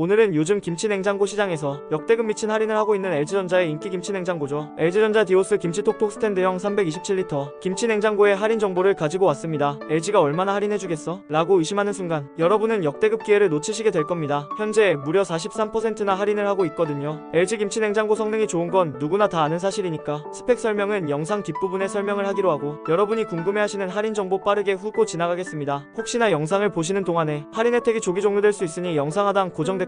오늘은 요즘 김치냉장고 시장에서 역대급 미친 할인을 하고 있는 LG전자의 인기 김치냉장고죠. LG전자 디오스 김치톡톡 스탠드형 327리터 김치냉장고의 할인 정보를 가지고 왔습니다. LG가 얼마나 할인해주겠어? 라고 의심하는 순간 여러분은 역대급 기회를 놓치시게 될 겁니다. 현재 무려 43%나 할인을 하고 있거든요. LG 김치냉장고 성능이 좋은 건 누구나 다 아는 사실이니까 스펙 설명은 영상 뒷부분에 설명을 하기로 하고 여러분이 궁금해하시는 할인 정보 빠르게 훑고 지나가겠습니다. 혹시나 영상을 보시는 동안에 할인 혜택이 조기 종료될 수 있으니 영상 하단 고정 댓글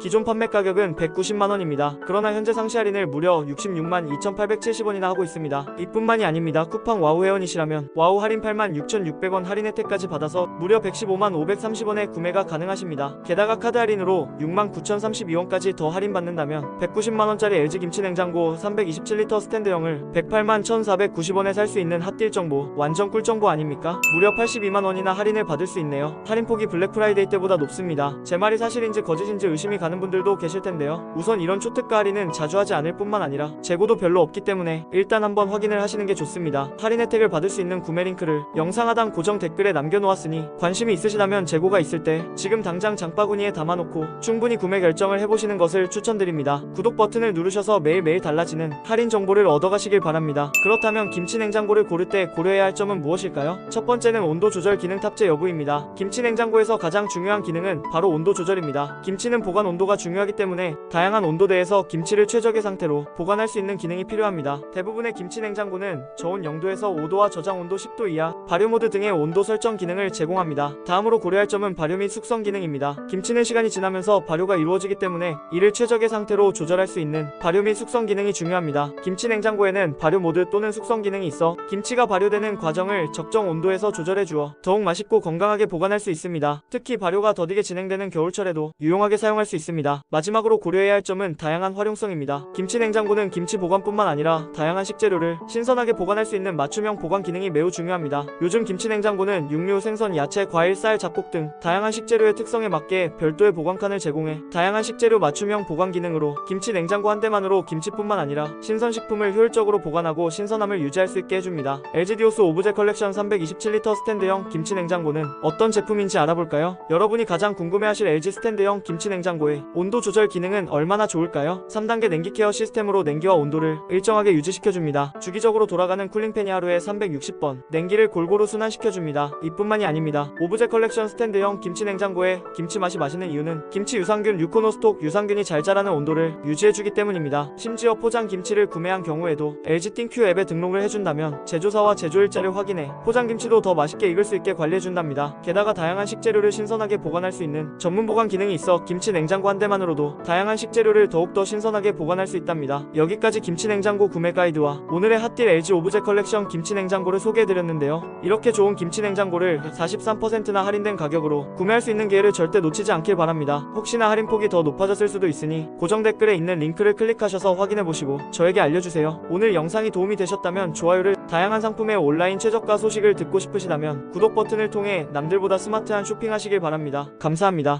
기존 판매 가격은 190만원입니다. 그러나 현재 상시 할인을 무려 66만 2,870원이나 하고 있습니다. 이뿐만이 아닙니다. 쿠팡 와우 회원이시라면 와우 할인 8만 6,600원 할인 혜택까지 받아서 무려 115만 530원에 구매가 가능하십니다. 게다가 카드 할인으로 6만 9,032원까지 더 할인받는다면 190만원짜리 LG 김치냉장고 327리터 스탠드형을 108만 1,490원에 살 수 있는 핫딜 정보 완전 꿀 정보 아닙니까? 무려 82만원이나 할인을 받을 수 있네요. 할인폭이 블랙 프라이데이 때보다 높습니다. 제 말이 사실인지 거짓인지 의심이 가는 분들도 계실 텐데요. 우선 이런 초특가 할인은 자주 하지 않을 뿐만 아니라 재고도 별로 없기 때문에 일단 한번 확인을 하시는 게 좋습니다. 할인 혜택을 받을 수 있는 구매 링크를 영상 하단 고정 댓글에 남겨놓았으니 관심이 있으시다면 재고가 있을 때 지금 당장 장바구니에 담아놓고 충분히 구매 결정을 해보시는 것을 추천드립니다. 구독 버튼을 누르셔서 매일매일 달라지는 할인 정보를 얻어가시길 바랍니다. 그렇다면 김치 냉장고를 고를 때 고려해야 할 점은 무엇일까요? 첫 번째는 온도 조절 기능 탑재 여부입니다. 김치 냉장고에서 가장 중요한 기능은 바로 온도 조절입니다. 김치는 보관 온도 가 중요하기 때문에 다양한 온도대에서 김치를 최적의 상태로 보관할 수 있는 기능이 필요합니다. 대부분의 김치 냉장고는 저온 0도에서 5도와 저장 온도 10도 이하, 발효 모드 등의 온도 설정 기능을 제공합니다. 다음으로 고려할 점은 발효 및 숙성 기능입니다. 김치는 시간이 지나면서 발효가 이루어지기 때문에 이를 최적의 상태로 조절할 수 있는 발효 및 숙성 기능이 중요합니다. 김치 냉장고에는 발효 모드 또는 숙성 기능이 있어 김치가 발효되는 과정을 적정 온도에서 조절해 주어 더욱 맛있고 건강하게 보관할 수 있습니다. 특히 발효가 더디게 진행되는 겨울철에도 유용하게 사용할 수 있습니다. 마지막으로 고려해야 할 점은 다양한 활용성입니다. 김치 냉장고는 김치 보관뿐만 아니라 다양한 식재료를 신선하게 보관할 수 있는 맞춤형 보관 기능이 매우 중요합니다. 요즘 김치 냉장고는 육류, 생선, 야채, 과일, 쌀, 잡곡 등 다양한 식재료의 특성에 맞게 별도의 보관칸을 제공해 다양한 식재료 맞춤형 보관 기능으로 김치 냉장고 한 대만으로 김치뿐만 아니라 신선 식품을 효율적으로 보관하고 신선함을 유지할 수 있게 해줍니다. LG 디오스 오브제 컬렉션 327리터 스탠드형 김치 냉장고는 어떤 제품인지 알아볼까요? 여러분이 가장 궁금해하실 LG 스탠드형 김치 냉장고의 온도 조절 기능은 얼마나 좋을까요? 3단계 냉기 케어 시스템으로 냉기와 온도를 일정하게 유지시켜줍니다. 주기적으로 돌아가는 쿨링팬이 하루에 360번 냉기를 골고루 순환시켜줍니다. 이뿐만이 아닙니다. 오브제 컬렉션 스탠드형 김치 냉장고에 김치 맛이 맛있는 이유는 김치 유산균 유코노스톡 유산균이 잘 자라는 온도를 유지해주기 때문입니다. 심지어 포장 김치를 구매한 경우에도 LG 띵큐 앱에 등록을 해준다면 제조사와 제조일자를 확인해 포장 김치도 더 맛있게 익을 수 있게 관리해준답니다. 게다가 다양한 식재료를 신선하게 보관할 수 있는 전문 보관 기능이 있어 김치 냉장고 한 대만으로도 다양한 식재료를 더욱더 신선하게 보관할 수 있답니다. 여기까지 김치 냉장고 구매 가이드와 오늘의 핫딜 LG 오브제 컬렉션 김치 냉장고를 소개해드렸는데요. 이렇게 좋은 김치 냉장고를 43%나 할인된 가격으로 구매할 수 있는 기회를 절대 놓치지 않길 바랍니다. 혹시나 할인폭이 더 높아졌을 수도 있으니 고정 댓글에 있는 링크를 클릭하셔서 확인해보시고 저에게 알려주세요. 오늘 영상이 도움이 되셨다면 좋아요를 다양한 상품의 온라인 최저가 소식을 듣고 싶으시다면 구독 버튼을 통해 남들보다 스마트한 쇼핑하시길 바랍니다. 감사합니다.